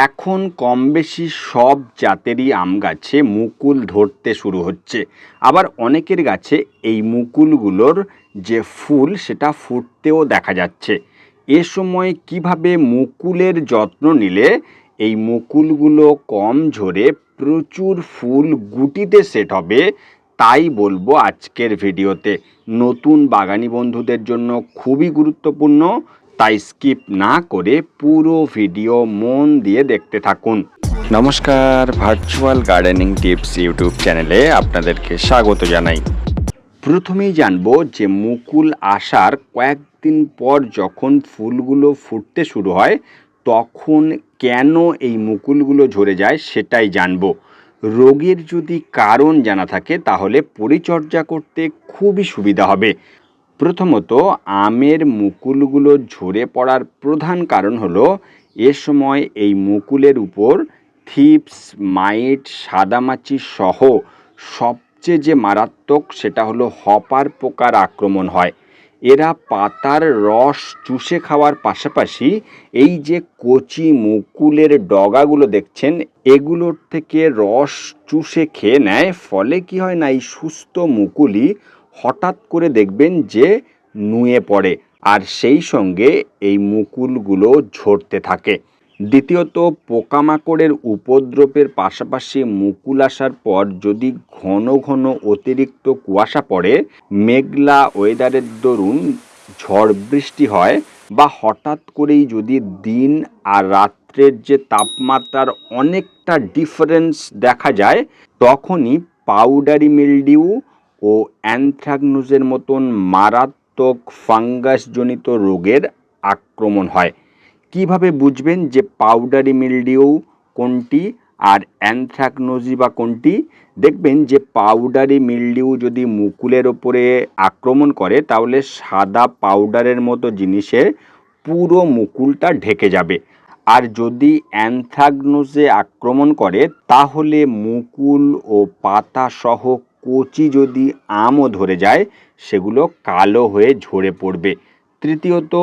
এখন কম বেশি সব জাতেরই আম গাছে মুকুল ধরতে শুরু হচ্ছে। আবার অনেকের গাছে এই মুকুলগুলোর যে ফুল, সেটা ফুটতেও দেখা যাচ্ছে। এ সময় কীভাবে মুকুলের যত্ন নিলে এই মুকুলগুলো কম ঝরে প্রচুর ফুল গুটিতে সেট হবে, তাই বলব আজকের ভিডিওতে। নতুন বাগানি বন্ধুদের জন্য খুবই গুরুত্বপূর্ণ। তাই স্কিপ না করে পুরো ভিডিও মন দিয়ে দেখতে থাকুন। নমস্কার ভার্চুয়াল গার্ডেনিং টিপস ইউটিউব চ্যানেলে আপনাদেরকে স্বাগত জানাই। প্রথমেই জানব যে মুকুল আসার কয়েকদিন পর যখন ফুলগুলো ফুটতে শুরু হয়, তখন কেন এই মুকুলগুলো ঝরে যায় সেটাই জানব। রোগের যদি কারণ জানা থাকে, তাহলে পরিচর্যা করতে খুবই সুবিধা হবে। প্রথমত, আমের মুকুলগুলো ঝরে পড়ার প্রধান কারণ হলো, এ সময় এই মুকুলের উপর থিপস, মাইট, সাদামাছি সহ সবচেয়ে যে মারাত্মক সেটা হলো হপার পোকার আক্রমণ হয়। এরা পাতার রস চুষে খাওয়ার পাশাপাশি এই যে কচি মুকুলের ডগাগুলো দেখছেন, এগুলোর থেকে রস চুষে খেয়ে নেয়, ফলে কি হয় না, এই সুস্থ মুকুলই হঠাৎ করে দেখবেন যে নুয়ে পড়ে আর সেই সঙ্গে এই মুকুলগুলো ঝরতে থাকে। দ্বিতীয়ত, পোকামাকড়ের উপদ্রবের পাশাপাশি মুকুল আসার পর যদি ঘন ঘন অতিরিক্ত কুয়াশা পড়ে, মেঘলা ওয়েদারের দরুন ঝড় বৃষ্টি হয় বা হঠাৎ করেই যদি দিন আর রাত্রের যে তাপমাত্রার অনেকটা ডিফারেন্স দেখা যায়, তখনই পাউডারি মিলডিউ ও অ্যানথ্রাকনোজের মতন মারাত্মক ফাঙ্গাসজনিত রোগের আক্রমণ হয়। কীভাবে বুঝবেন যে পাউডারি মিলডিউ কোনটি আর অ্যানথ্রাকনোজি বা কোনটি? দেখবেন যে পাউডারি মিলডিউ যদি মুকুলের ওপরে আক্রমণ করে, তাহলে সাদা পাউডারের মতো জিনিসের পুরো মুকুলটা ঢেকে যাবে। আর যদি অ্যানথ্রাকনোজে আক্রমণ করে, তাহলে মুকুল ও পাতা সহ কচি যদি আমও ধরে যায়, সেগুলো কালো হয়ে ঝরে পড়বে। তৃতীয়ত,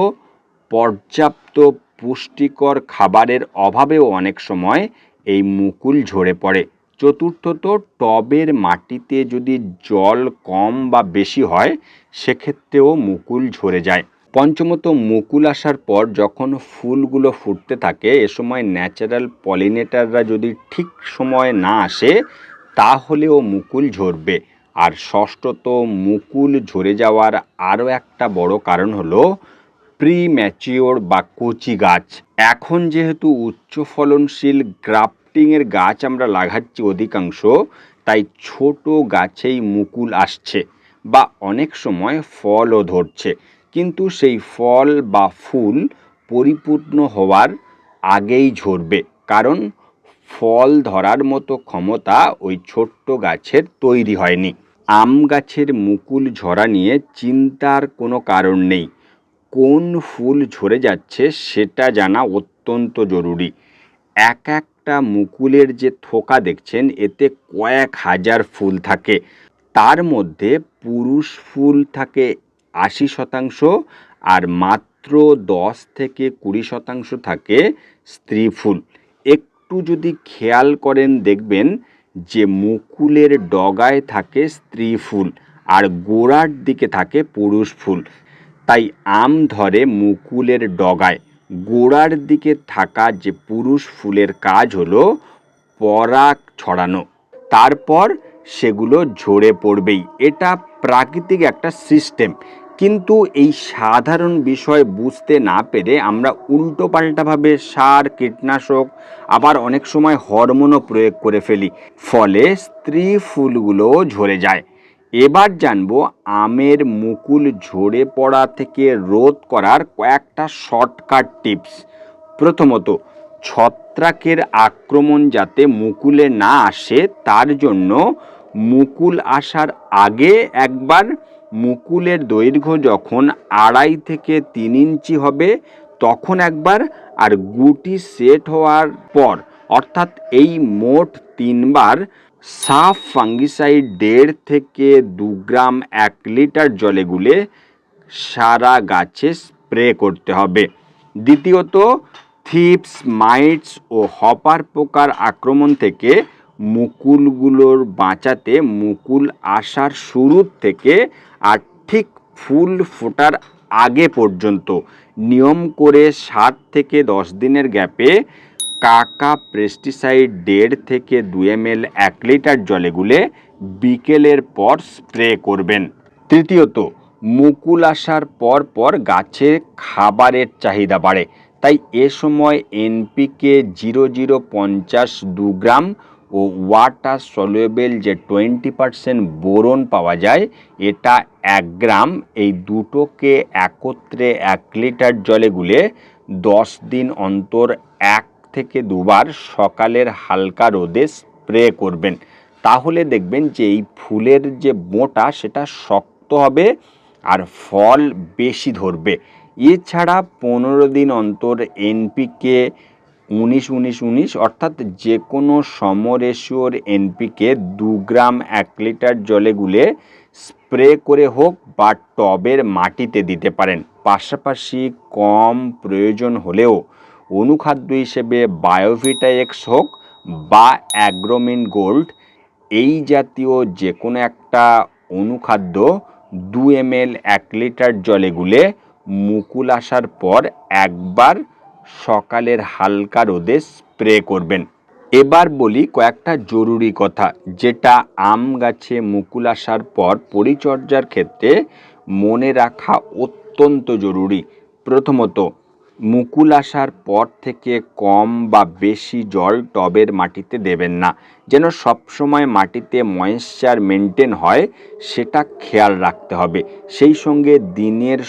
পর্যাপ্ত পুষ্টিকর খাবারের অভাবেও অনেক সময় এই মুকুল ঝরে পড়ে। চতুর্থত, টবের মাটিতে যদি জল কম বা বেশি হয়, সেক্ষেত্রেও মুকুল ঝরে যায়। পঞ্চমত, মুকুল আসার পর যখন ফুলগুলো ফুটতে থাকে, এ সময় ন্যাচারাল পলিনেটাররা যদি ঠিক সময় না আসে তাহলেও মুকুল ঝরবে। আর ষষ্ঠত মুকুল ঝরে যাওয়ার আরও একটা বড় কারণ হলো প্রি ম্যাচিওর বা কচি গাছ। এখন যেহেতু উচ্চ ফলনশীল গ্রাফটিংয়ের গাছ আমরা লাগাচ্ছি অধিকাংশ, তাই ছোট গাছেই মুকুল আসছে বা অনেক সময় ফলও ধরছে। কিন্তু সেই ফল বা ফুল পরিপূর্ণ হওয়ার আগেই ঝরবে। কারণ ফল ধরার মতো ক্ষমতা ওই ছোট্ট গাছের তৈরি হয়নি। আম গাছের মুকুল ঝরা নিয়ে চিন্তার কোনো কারণ নেই। কোন ফুল ঝরে যাচ্ছে সেটা জানা অত্যন্ত জরুরি। এক একটা মুকুলের যে থোকা দেখছেন, এতে কয়েক হাজার ফুল থাকে। তার মধ্যে পুরুষ ফুল থাকে আশি শতাংশ আর মাত্র দশ থেকে কুড়ি শতাংশ থাকে স্ত্রী ফুল। একটু যদি খেয়াল করেন, দেখবেন যে মুকুলের ডগায় থাকে স্ত্রী ফুল আর গোড়ার দিকে থাকে পুরুষ ফুল। তাই আম ধরে মুকুলের ডগায়। গোড়ার দিকে থাকা যে পুরুষ ফুলের কাজ হলো পরাগ ছড়ানো। তারপর সেগুলো ঝরে পড়বেই। এটা প্রাকৃতিক একটা সিস্টেম কিন্তু এই সাধারণ বিষয় বুঝতে না পেরে আমরা উল্টো পাল্টাভাবে সার, কীটনাশক, আবার অনেক সময় হরমোনও প্রয়োগ করে ফেলি। ফলে স্ত্রী ফুলগুলোও ঝরে যায়। এবার জানব আমের মুকুল ঝরে পড়া থেকে রোধ করার কয়েকটা শর্টকাট টিপস। প্রথমত, ছত্রাকের আক্রমণ যাতে মুকুলে না আসে, তার জন্য মুকুল আসার আগে একবার মুকুলের দৈর্ঘ্য যখন আড়াই থেকে তিন ইঞ্চি হবে, তখন একবার আর গুটি সেট হওয়ার পর, অর্থাৎ এই মোট তিনবার, সাফ ফাঙ্গিসাইড দেড় থেকে দু গ্রাম এক লিটার জলে গুলে সারা গাছে স্প্রে করতে হবে। দ্বিতীয়ত, থিপস, মাইটস ও হপার পোকার আক্রমণ থেকে মুকুলগুলোর বাঁচাতে মুকুল আসার শুরুর থেকে আর ঠিক ফুল ফোটার আগে পর্যন্ত। নিয়ম করে সাত থেকে দশ দিনের গ্যাপে কাকা পেস্টিসাইড দেড় থেকে দু এম এল এক লিটার জলে গুলে বিকেলের পর স্প্রে করবেন। তৃতীয়ত, মুকুল আসার পর পর গাছে খাবারের চাহিদা বাড়ে। তাই এ সময় এনপিকে জিরো জিরো পঞ্চাশ দু গ্রাম ও ওয়াটার সলিউবেল যে টোয়েন্টি পারসেন্ট বোরন পাওয়া যায়, এটা এক গ্রাম, এই দুটোকে একত্রে এক লিটার জলে গুলে দশ দিন অন্তর এক থেকে দুবার সকালের হালকা রোদে স্প্রে করবেন। তাহলে দেখবেন যে এই ফুলের যে মোটা, সেটা শক্ত হবে আর ফল বেশি ধরবে। এছাড়া পনেরো দিন অন্তর এনপিকে উনিশ উনিশ উনিশ, অর্থাৎ যে কোনো সমরেশিওর এনপিকে দু গ্রাম এক লিটার জলে গুলে স্প্রে করে হোক বা টবের মাটিতে দিতে পারেন। পাশাপাশি কম প্রয়োজন হলেও অনুখাদ্য হিসেবে বায়োভিটা এক্স হোক বা অ্যাগ্রোমিন গোল্ড, এই জাতীয় যে কোনো একটা অনুখাদ্য দু এম এক লিটার জলে গুলে মুকুল আসার পর একবার সকালের হালকা রোদে স্প্রে করবেন। এবার বলি কয়েকটা জরুরি কথা, যেটা আম গাছে মুকুল আসার পর পরিচর্যার ক্ষেত্রে মনে রাখা অত্যন্ত জরুরি। প্রথমত, মুকুল আসার পর থেকে কম বা বেশি জল টবের মাটিতে দেবেন না। যেন সবসময় মাটিতে ময়েশ্চার মেনটেন হয়, সেটা খেয়াল রাখতে হবে। সেই সঙ্গে দিনের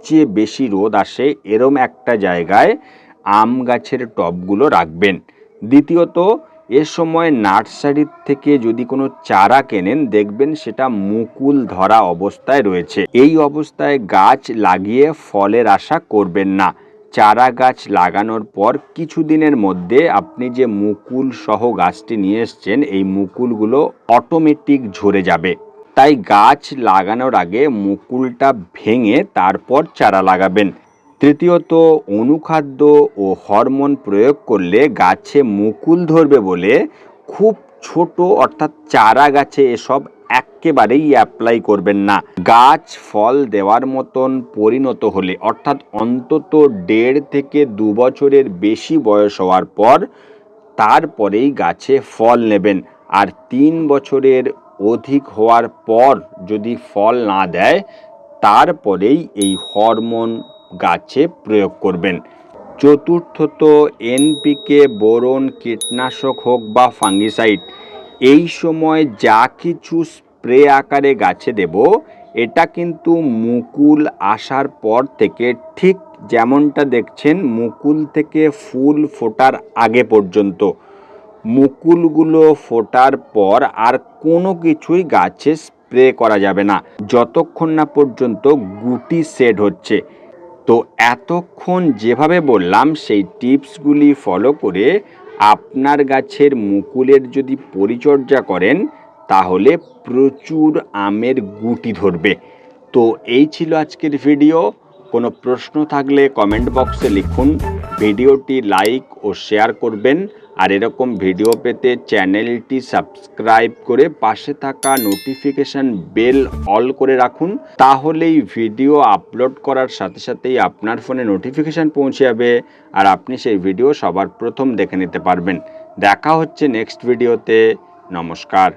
সবচেয়ে বেশি রোদ আসে এরম একটা জায়গায় আম গাছের টবগুলো রাখবেন। দ্বিতীয়ত, এ সময় নার্সারির থেকে যদি কোনো চারা কেনেন, দেখবেন সেটা মুকুল ধরা অবস্থায় রয়েছে। এই অবস্থায় গাছ লাগিয়ে ফলের আশা করবেন না। চারা গাছ লাগানোর পর কিছুদিনের মধ্যে আপনি যে মুকুল সহ গাছটি নিয়ে এসছেন, এই মুকুলগুলো অটোমেটিক ঝরে যাবে। তাই গাছ লাগানোর আগে মুকুলটা ভেঙে তারপর চারা লাগাবেন। তৃতীয়ত, অনুখাদ্য ও হরমোন প্রয়োগ করলে গাছে মুকুল ধরবে বলে খুব ছোট অর্থাৎ চারা গাছে এসব একেবারেই অ্যাপ্লাই করবেন না। গাছ ফল দেওয়ার মতন পরিণত হলে, অর্থাৎ অন্তত দেড় থেকে দু বছরের বেশি বয়স হওয়ার পর তারপরেই গাছে ফল নেবেন। আর তিন বছরের অধিক হওয়ার পর যদি ফল না দেয়, তারপরেই এই হরমোন গাছে প্রয়োগ করবেন। চতুর্থত এনপিকে বোরন, কীটনাশক হোক বা ফাঙ্গিসাইড, এই সময় যা কিছু স্প্রে আকারে গাছে দেব, এটা কিন্তু মুকুল আসার পর থেকে ঠিক যেমনটা দেখছেন মুকুল থেকে ফুল ফোটার আগে পর্যন্ত। মুকুলগুলো ফোটার পর আর কোনো কিছুই গাছে স্প্রে করা যাবে না। যতক্ষণ না পর্যন্ত গুটি সেট হচ্ছে। তো এতক্ষণ যেভাবে বললাম, সেই টিপসগুলি ফলো করে আপনার গাছের মুকুলের যদি পরিচর্যা করেন, তাহলে প্রচুর আমের গুটি ধরবে। তো এই ছিল আজকের ভিডিও। কোনো প্রশ্ন থাকলে কমেন্ট বক্সে লিখুন। ভিডিওটি লাইক ও শেয়ার করবেন। আর এরকম ভিডিও পেতে চ্যানেলটি সাবস্ক্রাইব করে পাশে থাকা নোটিফিকেশান বেল অল করে রাখুন, তাহলেই ভিডিও আপলোড করার সাথে সাথেই আপনার ফোনে নোটিফিকেশান পৌঁছে যাবে আর আপনি সেই ভিডিও সবার প্রথম দেখে নিতে পারবেন। দেখা হচ্ছে নেক্সট ভিডিওতে নমস্কার।